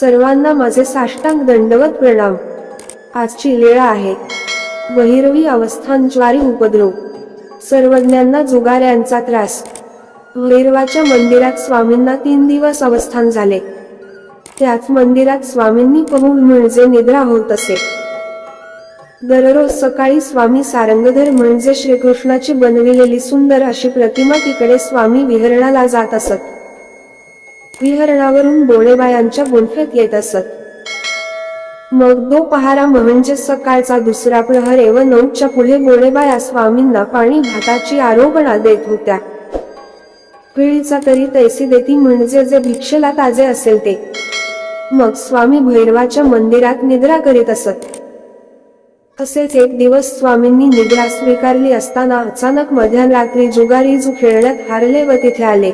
सर्वांना माझे साष्टांग दंडवत प्रणाम. आजची लीळा आहे. बहिरवी अवस्थान ज्वारी उपद्रव. सर्वज्ञांना जुगाऱ्यांचा त्रास. भैरवाच्या मंदिरात स्वामींना तीन दिवस अवस्थान झाले. त्याच मंदिरात स्वामींनी पहून म्हणजे निद्रा होत असे. दररोज सकाळी स्वामी सारंगधर म्हणजे श्रीकृष्णाची बनविलेली सुंदर अशी प्रतिमा तिकडे स्वामी विहरणाला जात असत. विहरणावरून बोळेबायांच्या गुंफेत येत असत. मग दो पहारा म्हणजे सकाळचा दुसरा प्रहर व नऊच्या पुढे गोळेबाया स्वामींना पाणी भाताची आरोपणा देत होत्या. पिळीचा तरी तैसी देती म्हणजे जे भिक्षेला ताजे असेल ते. मग स्वामी भैरवाच्या मंदिरात निद्रा करीत असत. तसेच एक दिवस स्वामींनी निद्रा स्वीकारली असताना अचानक मध्यरात्री जुगारी जू खेळण्यात हारले व तिथे आले.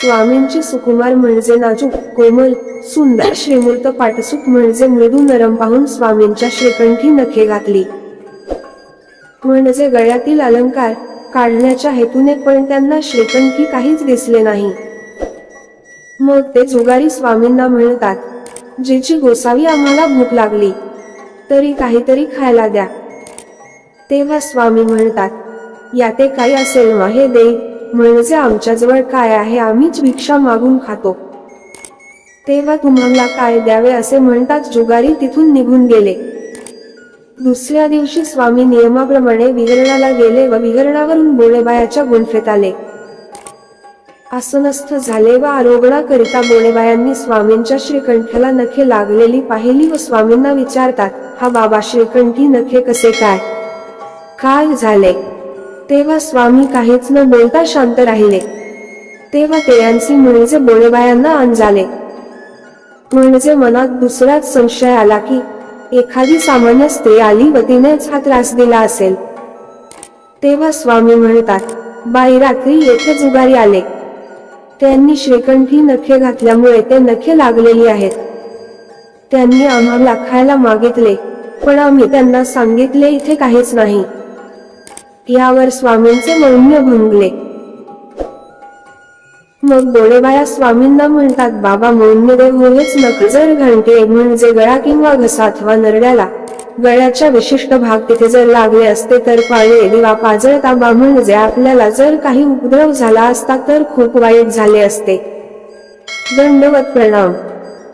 स्वामींची सुकुमार म्हणजे नाजूक कोमल सुंदर श्रीमूर्त पाटसूक म्हणजे मृदू नरम पाहून स्वामींच्या श्रीकंठी नखे घातली. म्हणजे गळ्यातील अलंकार काढण्याच्या हेतूने पण त्यांना श्रीकंठी काहीच दिसले नाही. मग ते जुगारी स्वामींना म्हणतात जिची गोसावी आम्हाला भूक लागली तरी काहीतरी खायला द्या. तेव्हा स्वामी म्हणतात याते काही असेल ना हे दे. म्हणजे आमच्याजवळ काय आहे आम्हीच भिक्षा मागून खातो. तेव्हा तुम्हाला काय द्यावे असे म्हणताच जुगारी तिथून निघून गेले. दुसऱ्या दिवशी स्वामी नियमाप्रमाणे विहरणाला गेले व विहरणावरून बोळेबायाच्या गुंफेत आले. आसनस्थ झाले व आरोग्णाकरिता बोळेबायांनी स्वामींच्या श्रीकंठाला नखे लागलेली पाहिली व स्वामींना विचारतात हा बाबा श्रीकंठी नखे कसे काय? काय झाले? तेव्हा स्वामी काहीच न बोलता शांत राहिले. तेव्हा तेयांसी म्हणजे बोळेबायांना अंजाले म्हणजे मनात दुसराच संशय आला की एखादी सामान्य स्त्री आली व तिनेच हा त्रास दिला असेल. तेव्हा स्वामी म्हणतात बाई रात्री येथे जुगारी आले. त्यांनी श्रीकंठी नखे घातल्यामुळे ते नखे लागलेली आहेत. त्यांनी आम्हाला खायला मागितले पण आम्ही त्यांना सांगितले इथे काहीच नाही. यावर स्वामींचे मौन्य भंगले. मग गोळेबाया स्वामींना म्हणतात बाबा मौन्यदेव मुळेच नख जर घंटे म्हणजे गळा किंवा घसा अथवा नरड्याला. गळ्याच्या विशिष्ट भाग तिथे जर लागले असते तर पाळे दिवा पाजळ ताबा म्हणजे आपल्याला जर काही उपद्रव झाला असता तर खूप वाईट झाले असते. दंडवत प्रणाम.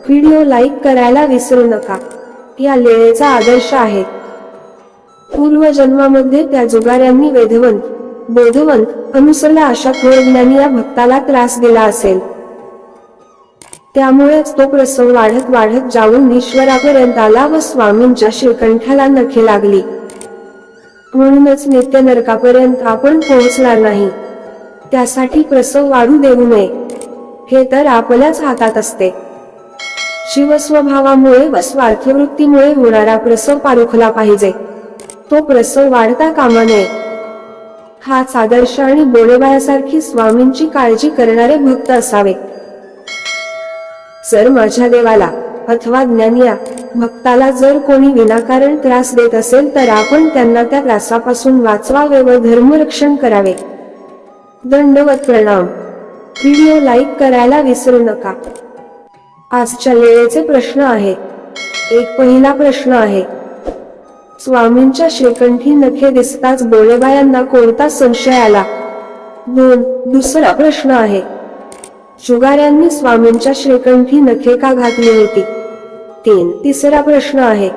व्हिडिओ लाईक करायला विसरू नका. या लेळेचा आदर्श आहे. पूर्व जन्मामध्ये त्या जुगाऱ्यांनी वेधवन बोधवन अनुसरला अशा थोरज्ञानी या भक्ताला त्रास दिला असेल. त्यामुळेच तो प्रसंग वाढत वाढत जाऊन ईश्वरापर्यंत आला व स्वामींच्या श्रीकंठाला नखे लागली. म्हणूनच नित्य नरकापर्यंत आपण पोहोचणार नाही. त्यासाठी प्रसव वाढू देऊ नये. हे तर आपल्याच हातात असते. शिवस्वभावामुळे व स्वार्थवृत्तीमुळे होणारा प्रसव पारुखला पाहिजे. तो प्रसव वाढता कामा नये. हाच आदर्श आणि बोळेबायासारखी स्वामींची काळजी करणारे भक्त असावे जर माझ्या देवाला अथवा ज्ञानिया भक्ताला जर कोणी विनाकारण त्रास देत असेल तर आपण त्यांना त्या त्रासापासून वाचवावे व धर्मरक्षण करावे. दंडवत प्रणाम. व्हिडिओ लाईक करायला विसरू नका. आजच्या वेळेचे प्रश्न आहे एक पहिला प्रश्न आहे. स्वामींच्या श्रीकंठी नखे दिसताच बोळेबायांना कोणता संशय आला? दोन दुसरा प्रश्न आहे. जुगाऱ्यांनी स्वामींच्या श्रीकंठी नखे का घातली होती? तीन. तिसरा प्रश्न आहे.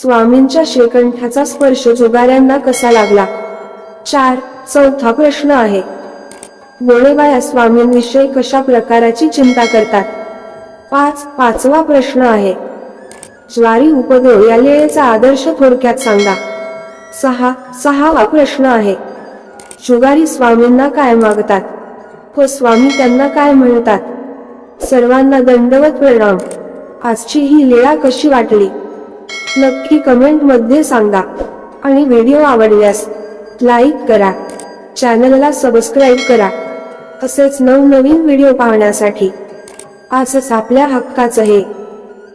स्वामींच्या श्रीकंठाचा स्पर्श जुगाऱ्यांना कसा लागला? चार. चौथा प्रश्न आहे. गोळेबाया स्वामींविषयी कशा प्रकाराची चिंता करतात? पाच. पाचवा प्रश्न आहे. ज्वारी उपद्रव या लेळेचा आदर्श थोडक्यात सांगा. सहा सहावा प्रश्न आहे. जुगारी स्वामींना काय मागतात? व स्वामी त्यांना काय म्हणतात? सर्वांना दंडवत प्रणाम. आजची ही लेळा कशी वाटली? नक्की कमेंटमध्ये सांगा. आणि व्हिडिओ आवडल्यास लाईक करा. चॅनलला सबस्क्राईब करा. तसेच नवनवीन व्हिडिओ पाहण्यासाठी. आजच आपल्या हक्काचं हे.